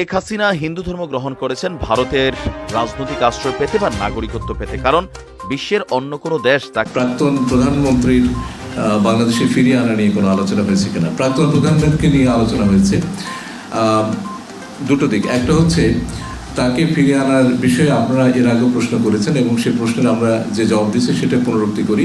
শেখ হাসিনা হিন্দু ধর্ম গ্রহণ করেছেন ভারতের রাজনৈতিক আশ্রয় পেতে বা নাগরিকত্ব পেতে। কারণ বিশ্বের অন্য কোনো দেশ তাকে প্রাক্তন প্রধানমন্ত্রীর বাংলাদেশে ফিরিয়ে আনা নিয়ে কোনো আলোচনা হয়েছে কিনা? প্রাক্তন প্রধানমন্ত্রীকে নিয়ে আলোচনা হয়েছে। দুটো দিক। একটা হচ্ছে, তাকে ফিরিয়ে আনার বিষয়ে আপনারা এর আগেও প্রশ্ন করেছেন এবং সেই প্রশ্নের আমরা যে জবাব দিচ্ছি সেটা পুনরুক্তি করি।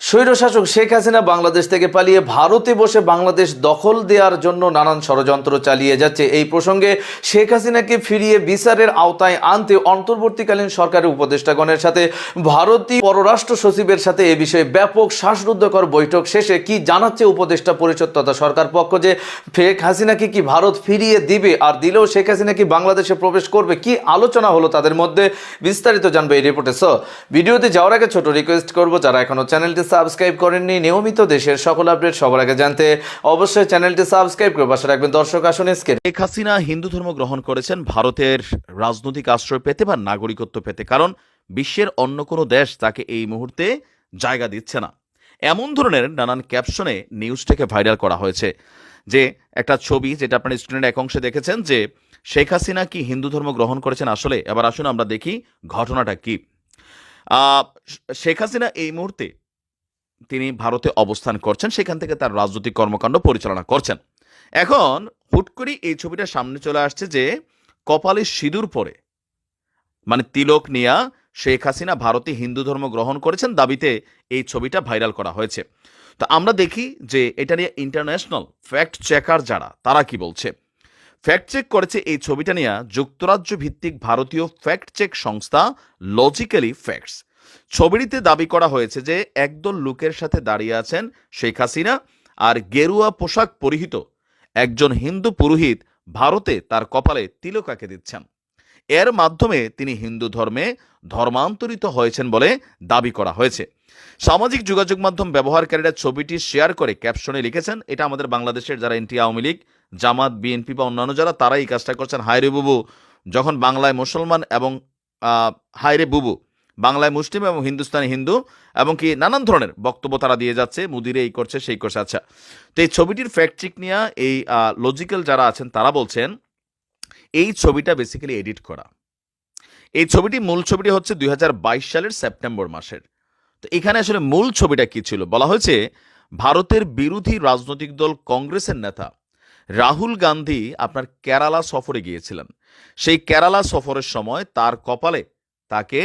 স্বৈরশাসক শেখ হাসিনা বাংলাদেশ থেকে পালিয়ে ভারতে বসে বাংলাদেশ দখল দেওয়ার জন্য নানান ষড়যন্ত্র চালিয়ে যাচ্ছে। এই প্রসঙ্গে শেখ হাসিনাকে ফিরিয়ে বিচারের আওতায় আনতে অন্তর্বর্তীকালীন সরকারের উপদেষ্টাগণের সাথে ভারতীয় পররাষ্ট্র সচিবের সাথে এ বিষয়ে ব্যাপক শ্বাসরুদ্ধকর বৈঠক শেষে কি জানাচ্ছে উপদেষ্টা পরিষদ তথা সরকার পক্ষ যে শেখ হাসিনাকে কি ভারত ফিরিয়ে দিবে আর দিলেও শেখ হাসিনা কি বাংলাদেশে প্রবেশ করবে, কি আলোচনা হলো তাদের মধ্যে বিস্তারিত জানবে এই রিপোর্টে। সো ভিডিওতে যাওয়ার আগে ছোট রিকোয়েস্ট করব, যারা এখনও চ্যানেলটি সাবস্ক্রাইব করেননি। নিয়মিত দেশের সকল আপডেট সবার আগে জানতে অবশ্যই চ্যানেলটি সাবস্ক্রাইব করে পাশে রাখবেন। দর্শক, আসুন শেখ হাসিনা হিন্দু ধর্ম গ্রহণ করেছেন, ভারতের রাজনৈতিক আশ্রয় পেতে বা নাগরিকত্ব পেতে, কারণ বিশ্বের অন্য কোনো দেশ তাকে এই মুহূর্তে জায়গা দিচ্ছে না। এমন ধরনের নানান ক্যাপশনে নিউজটাকে ভাইরাল করা হয়েছে। যে একটা ছবি যেটা আপনার স্টুডেন্ট এক অংশে দেখেছেন যে শেখ হাসিনা কি হিন্দু ধর্ম গ্রহণ করেছেন আসলে? এবার আসুন আমরা দেখি ঘটনাটা কি। শেখ হাসিনা এই মুহূর্তে তিনি ভারতে অবস্থান করছেন, সেখান থেকে তার রাজনৈতিক কর্মকাণ্ড পরিচালনা করছেন। এখন হুট করে এই ছবিটা সামনে চলে আসছে যে, কপালে সিঁদুর পরে মানে তিলক নিয়া শেখ হাসিনা ভারতে হিন্দু ধর্ম গ্রহণ করেছেন, দাবিতে এই ছবিটা ভাইরাল করা হয়েছে। তো আমরা দেখি যে এটা নিয়ে ইন্টারন্যাশনাল ফ্যাক্ট চেকার যারা, তারা কি বলছে? ফ্যাক্ট চেক করেছে এই ছবিটা নিয়ে যুক্তরাজ্য ভিত্তিক ভারতীয় ফ্যাক্ট চেক সংস্থা লজিক্যালি ফ্যাক্টস ছবিটিতে দাবি করা হয়েছে যে একদল লোকের সাথে দাঁড়িয়ে আছেন শেখ হাসিনা আর গেরুয়া পোশাক পরিহিত। একজন হিন্দু পুরোহিত ভারতে তার কপালে তিলকাকে দিচ্ছেন। এর মাধ্যমে তিনি হিন্দু ধর্মে ধর্মান্তরিত হয়েছেন বলে দাবি করা হয়েছে। সামাজিক যোগাযোগ মাধ্যম ব্যবহারকারীরা ছবিটি শেয়ার করে ক্যাপশনে লিখেছেন, এটা আমাদের বাংলাদেশের যারা এনটি আওয়ামী লীগ, জামাত, বিএনপি বা অন্যান্য যারা, তারাই এই কাজটা করছেন। হায়রে বুবু। যখন বাংলায় মুসলমান এবং হায়রে বুবু। বাংলায় মুসলিম এবং হিন্দুস্তানি হিন্দু এবং কি নানান ধরনের বক্তব্য তারা দিয়ে যাচ্ছে, মুদিরে এই করছে, সেই করছে। আচ্ছা তো এই ছবিটির ফ্যাক্ট চেক নিয়ে এই লজিক্যাল যারা আছেন তারা বলছেন, এই ছবিটা বেসিক্যালি এডিট করা। এই ছবিটি মূল ছবিটি হচ্ছে দু হাজার বাইশ সালের সেপ্টেম্বর মাসের। তো এখানে আসলে মূল ছবিটা কি ছিল? বলা হয়েছে, ভারতের বিরোধী রাজনৈতিক দল কংগ্রেসের নেতা রাহুল গান্ধী আপনার কেরালা সফরে গিয়েছিলেন। সেই কেরালা সফরের সময় তার কপালে তাকে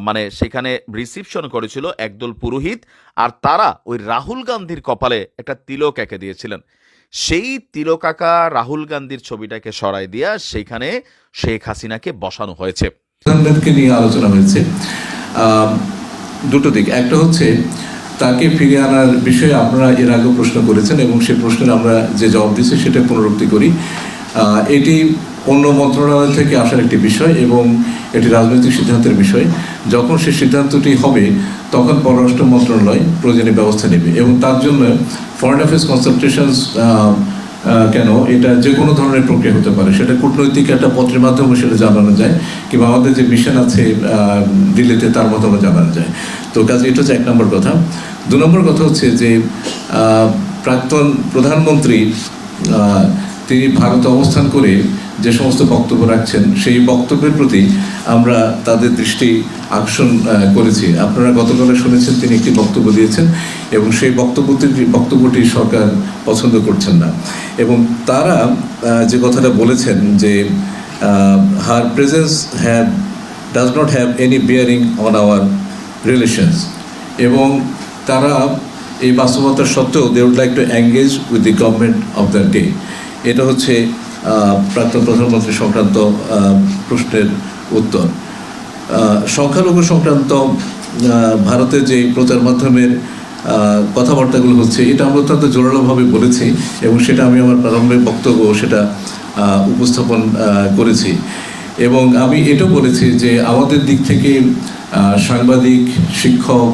মানে সেখানে রিসিপশন করেছিল একদল পুরোহিত আর তারা ওই রাহুল গান্ধীর কপালে একটা তিলক এঁকে দিয়েছিলেন। সেই তিলকাকা রাহুল গান্ধীর ছবিটাকে সরাই দিয়া সেখানে শেখ হাসিনাকে বসানো হয়েছে। নিয়ে আলোচনা হয়েছে। দুটো দিক। একটা হচ্ছে, তাকে ফিরিয়ে আনার বিষয়ে আপনারা এর আগেও প্রশ্ন করেছেন এবং সেই প্রশ্নের আমরা যে জবাব দিচ্ছি সেটা পুনরুক্তি করি। এটি অন্য মন্ত্রণালয় থেকে আসার একটি বিষয় এবং এটি রাজনৈতিক সিদ্ধান্তের বিষয়। যখন সেই সিদ্ধান্তটি হবে, তখন পররাষ্ট্র মন্ত্রণালয় প্রয়োজনীয় ব্যবস্থা নেবে এবং তার জন্য ফরেন অ্যাফেয়ার্স কনসালটেশনস কেন? এটা যে কোনো ধরনের প্রক্রিয়া হতে পারে। সেটা কূটনৈতিক একটা পত্রের মাধ্যমে সেটা জানানো যায় কিংবা আমাদের যে মিশন আছে দিল্লিতে তার মাধ্যমে জানানো যায়। তো কাজে এটা হচ্ছে এক নম্বর কথা। দু নম্বর কথা হচ্ছে যে প্রাক্তন প্রধানমন্ত্রী তিনি ভারতে অবস্থান করে যে সমস্ত বক্তব্য রাখছেন, সেই বক্তব্যের প্রতি আমরা তাদের দৃষ্টি আকর্ষণ করেছি। আপনারা গতকালে শুনেছেন, তিনি একটি বক্তব্য দিয়েছেন এবং সেই বক্তব্যটি বক্তব্যটি সরকার পছন্দ করছেন না। এবং তারা যে কথাটা বলেছেন যে her presence have does not have any bearing on our relations এবং তারা এই বাস্তবতা সত্ত্বেও they would like to engage with the government of the day এটা হচ্ছে প্রাক্তন প্রধানমন্ত্রী সংক্রান্ত প্রশ্নের উত্তর। সংখ্যালঘু সংক্রান্ত আহ, ভারতের যে প্রচার মাধ্যমের কথাবার্তাগুলো হচ্ছে এটা আমরা অত্যন্ত জোরালোভাবে বলেছি এবং সেটা আমি আমার প্রারম্ভিক বক্তব্য সেটা উপস্থাপন করেছি। এবং আমি এটাও বলেছি যে আমাদের দিক থেকে সাংবাদিক শিক্ষক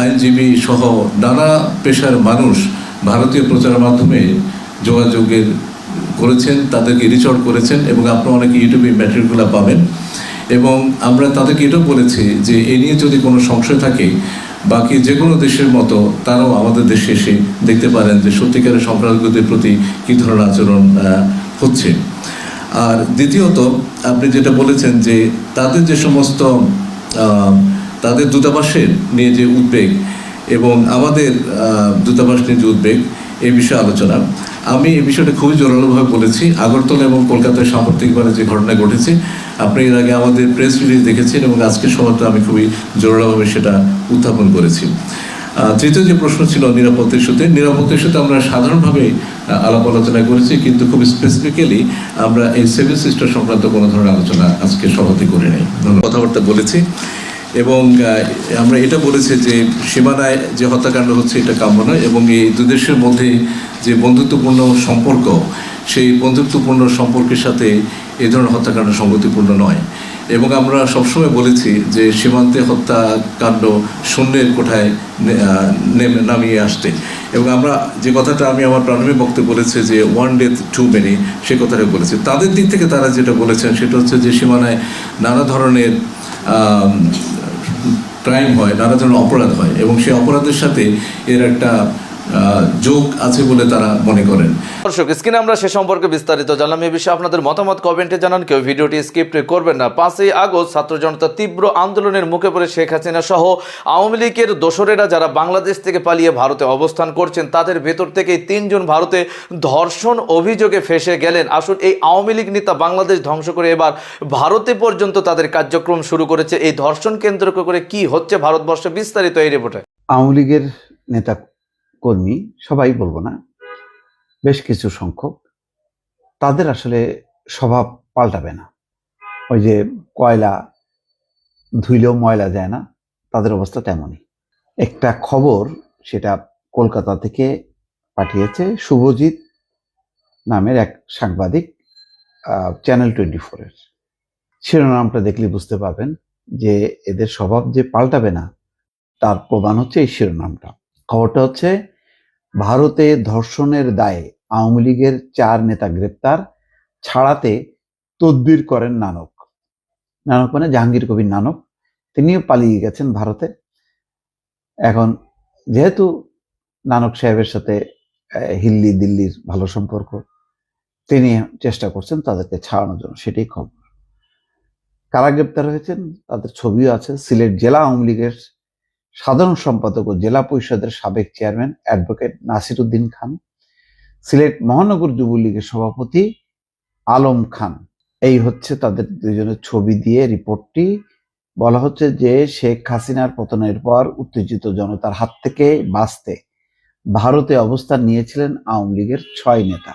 আইনজীবী সহ নানা পেশার মানুষ ভারতীয় প্রচার মাধ্যমে যোগাযোগের করেছেন, তাদেরকে রিচ আউট করেছেন এবং আপনারা অনেকে ইউটিউবে ম্যাটেরিয়ালগুলো পাবেন। এবং আমরা তাদেরকে এটাও বলেছি যে এ নিয়ে যদি কোনো সংশয় থাকে, বাকি যে কোনো দেশের মতো তারাও আমাদের দেশে এসে দেখতে পারেন যে সত্যিকারের সংখ্যালঘুদের প্রতি কী ধরনের আচরণ হচ্ছে। আর দ্বিতীয়ত, আপনি যেটা বলেছেন যে তাদের যে সমস্ত তাদের দূতাবাসের নিয়ে যে উদ্বেগ এবং আমাদের দূতাবাস নিয়ে যে উদ্বেগ এই বিষয়ে আলোচনা। আমি এই বিষয়টা খুবই জোরালোভাবে বলেছি। আগরতলা এবং কলকাতায় সাম্প্রতিকভাবে যে ঘটনা ঘটেছে, আপনি এর আগে আমাদের প্রেস রিলিজ দেখেছেন এবং আজকের সময়টা আমি খুবই জোরালোভাবে সেটা উত্থাপন করেছি। তৃতীয় যে প্রশ্ন ছিল নিরাপত্তা ইস্যুতে নিরাপত্তা ইস্যুতে আমরা সাধারণভাবে আলাপ আলোচনা করেছি, কিন্তু খুব স্পেসিফিক্যালি আমরা এই সেভেন সিস্টার সংক্রান্ত কোনো ধরনের আলোচনা আজকে সভাতে করে নেই। কথাবার্তা বলেছি। এবং আমরা এটা বলেছি যে সীমানায় যে হত্যাকাণ্ড হচ্ছে এটা কাম্য নয় এবং এই দুদেশের মধ্যে যে বন্ধুত্বপূর্ণ সম্পর্ক, সেই বন্ধুত্বপূর্ণ সম্পর্কের সাথে এই ধরনের হত্যাকাণ্ড সঙ্গতিপূর্ণ নয়। এবং আমরা সবসময় বলেছি যে সীমান্তে হত্যাকাণ্ড শূন্যের কোঠায় নেমে, নামিয়ে আসতে। এবং আমরা যে কথাটা আমি আমার প্রাথমিক বক্তব্যে বলেছি যে ওয়ান ডেথ টু মেনি সে কথাটা বলেছি। তাদের দিক থেকে তারা যেটা বলেছেন সেটা হচ্ছে যে সীমানায় নানা ধরনের ক্রাইম হয় নানা ধরনের অপরাধ হয় এবং সেই অপরাধের সাথে এর একটা যোগ আছে বলে তারা মনে করেন। দর্শক স্ক্রিনে আমরা সে সম্পর্কে বিস্তারিত জানলাম। এই বিষয়ে আপনাদের মতামত কমেন্টে জানান। কেউ ভিডিওটি স্কিপ করবেন না। পাঁচই আগস্ট ছাত্র জনতা তীব্র আন্দোলনের মুখে পড়ে শেখ হাসিনা সহ আওয়ামী লীগের দোসরেরা যারা বাংলাদেশ থেকে পালিয়ে ভারতে অবস্থান করছেন তাদের ভেতর থেকেই তিনজন ভারতে ধর্ষণ অভিযোগে ফেসে গেলেন। আসুন এই আওয়ামী লীগ নেতা বাংলাদেশ ধ্বংস করে এবার ভারতে পর্যন্ত তাদের কার্যক্রম শুরু করেছে। এই ধর্ষণ কেন্দ্র করে কি হচ্ছে ভারতবর্ষে বিস্তারিত এই রিপোর্টে। আওয়ামী লীগের নেতা কর্মী, সবাই বলব না, বেশ কিছু সংখ্যক, তাদের আসলে স্বভাব পাল্টাবে না। ওই যে কয়লা ধুইলেও ময়লা যায় না, তাদের অবস্থা তেমনই। একটা খবর সেটা কলকাতা থেকে পাঠিয়েছে শুভজিৎ নামের এক সাংবাদিক চ্যানেল টোয়েন্টি ফোরের শিরোনামটা দেখলে বুঝতে পারবেন যে এদের স্বভাব যে পাল্টাবে না, তার প্রমাণ হচ্ছে এই শিরোনামটা। খবরটা হচ্ছে ভারতে ধর্ষণের দায়ে আওয়ামী লীগের চার নেতা গ্রেপ্তার, ছাড়াতে তদবির করেন নানক। নানক মানে জাহাঙ্গীর কবির নানক। তিনিও পালিয়ে গেছেন ভারতে। এখন যেহেতু নানক সাহেবের সাথে হিল্লি দিল্লির ভালো সম্পর্ক, তিনি চেষ্টা করছেন তাদেরকে ছাড়ানোর জন্য, সেটাই খবর। কারা গ্রেপ্তার হয়েছেন? তাদের ছবিও আছে। সিলেট জেলা আওয়ামী লীগের সাধারণ সম্পাদক ও জেলা পরিষদের সাবেক চেয়ারম্যান অ্যাডভোকেট নাসির উদ্দিন খান, সিলেট মহানগর যুবলীগের সভাপতি আলম খান। এই হচ্ছে তাদের দুজনের ছবি দিয়ে রিপোর্টটি। বলা হচ্ছে যে শেখ হাসিনার পতনের পর উত্তেজিত জনতার হাত থেকে বাঁচতে ভারতে অবস্থান নিয়েছিলেন আওয়ামী লীগের ছয় নেতা।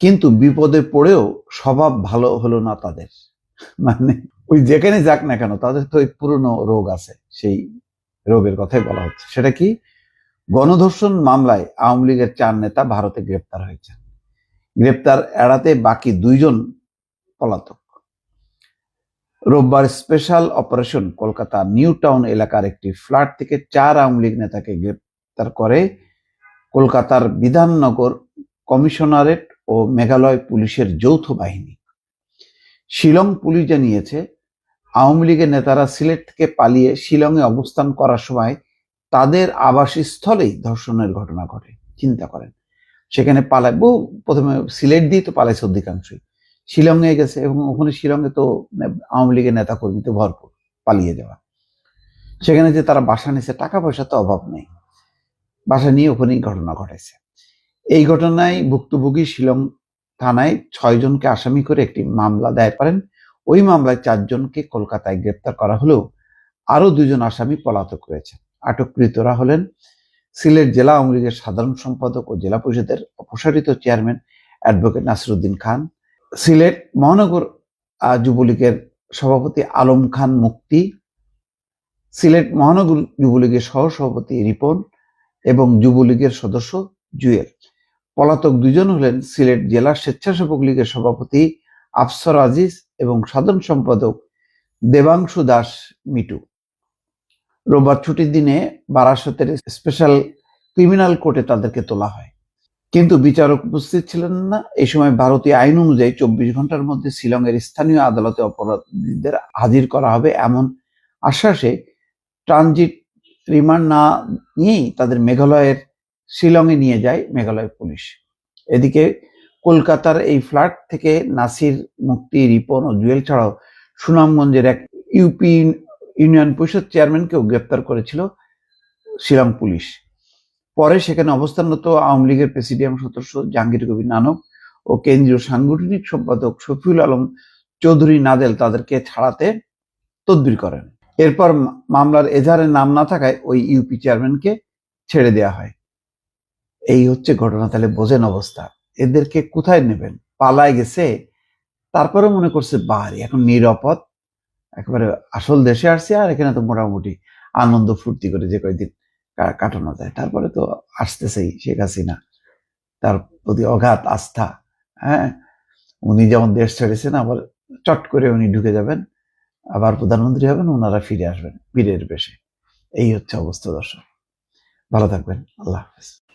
কিন্তু বিপদে পড়েও স্বভাব ভালো হলো না তাদের। মানে ওই যেখানে যাক না কেন, তাদের তো ওই পুরনো রোগ আছে, সেই রোগের কথাই বলা হচ্ছে। সেটা কি? গণধর্ষণ মামলায় আওয়ামী লীগের চার নেতা ভারতে গ্রেপ্তার হয়েছেন। গ্রেপ্তার এড়াতে বাকি দুইজন পলাতক। রোববার special operation Kolkata new town এলাকার একটি ফ্ল্যাট থেকে চার আওয়ামী লীগ নেতাকে গ্রেপ্তার করে কলকাতার বিধাননগর কমিশনারেট ও মেঘালয় পুলিশের যৌথ বাহিনী। শিলং পুলিশ জানিয়েছে আওয়ামী লীগের নেতারা সিলেট থেকে পালিয়ে শিলংয়ে অবস্থান করার সময় তাদের আবাসস্থলেই ধর্ষণের ঘটনা ঘটে। চিন্তা করেন। সেখানে পালায় বহু প্রথমে সিলেট দিয়ে তো পালাইছে অধিকাংশই। শিলংয়ে গেছে এবং ওখানে শিলংয়ে তো আওয়ামী লীগের নেতা কর্মীতে ভরপুর পালিয়ে যাওয়া। সেখানে যে তারা বাসা নিয়েছে টাকা পয়সা তো অভাব নেই। বাসা নিয়ে ওখানেই ঘটনা ঘটেছে। এই ঘটনায় ভুক্তভোগী শিলং থানায় ছয়জনকে আসামি করে একটি মামলা দায়ের করেন। ওই মামলায় চারজনকে কলকাতায় গ্রেপ্তার করা হলেও আরও দুজন আসামি পলাতক রয়েছে। আটককৃতরা হলেন সিলেট জেলা আওয়ামী লীগের সাধারণ সম্পাদক ও জেলা পরিষদের অপসারিত চেয়ারম্যান অ্যাডভোকেট নাসিরুদ্দিন খান, সিলেট মহানগর যুবলীগের সভাপতি আলম খান মুক্তি, সিলেট মহানগর যুবলীগের সহ সভাপতি রিপন এবং যুবলীগের সদস্য জুয়েল। পলাতক দুজন হলেন সিলেট জেলা স্বেচ্ছাসেবক লীগের সভাপতি আফসর আজিজ এবং সাধারণ সম্পাদক দেবাংশু দাস মিটু। রোববার ছুটির দিনে বারাসতের স্পেশাল ক্রিমিনাল কোর্টে তাদেরকে তোলা হয়। কিন্তু বিচারক উপস্থিত ছিলেন না। এই সময় ভারতীয় আইন অনুযায়ী চব্বিশ ঘণ্টার মধ্যে শিলংয়ের স্থানীয় আদালতে অপরাধীদের হাজির করা হবে এমন আশ্বাসে ট্রানজিট রিমান্ড না নিয়েই তাদের মেঘালয়ের শিলংয়ে নিয়ে যায় মেঘালয় পুলিশ। এদিকে কলকাতার এই ফ্ল্যাট থেকে নাসির, মুক্তি, রিপন ও জুয়েল ছাড়াও সুনামগঞ্জের এক ইউপি ইউনিয়ন পরিষদ চেয়ারম্যানকেও গ্রেপ্তার করেছিল শিলং পুলিশ। পরে সেখানে অবস্থানরত আওয়ামী লীগের প্রেসিডিয়াম সদস্য জাহাঙ্গীর কবির নানক ও কেন্দ্রীয় সাংগঠনিক সম্পাদক শফিউল আলম চৌধুরী নাদেল তাদেরকে ছাড়াতে তদবির করেন। এরপর মামলার এজাহারের নাম না থাকায় ওই ইউপি চেয়ারম্যানকে ছেড়ে দেওয়া হয়। এই হচ্ছে ঘটনা, তাহলে বোঝেন অবস্থা। এদেরকে কোথায় নেবেন? পালায় গেছে। তারপরে মনে করছে বাড়ি এখন নিরাপদ। একেবারে আসল দেশে আসছে আর এখানে তো মোটামুটি আনন্দ ফুর্তি করে যে কয়েকদিন কাটানো যায়। তারপরে তো আসতেছেই শেখ হাসিনা। তার প্রতি অগাধ আস্থা হ্যাঁ? উনি যেমন দেশ ছেড়েছেন, আবার চট করে উনি ঢুকে যাবেন। আবার প্রধানমন্ত্রী হবেন ওনারা ফিরে আসবেন বীরের বেশে। এই হচ্ছে অবস্থা দর্শক। ভালো থাকবেন। আল্লাহ হাফেজ।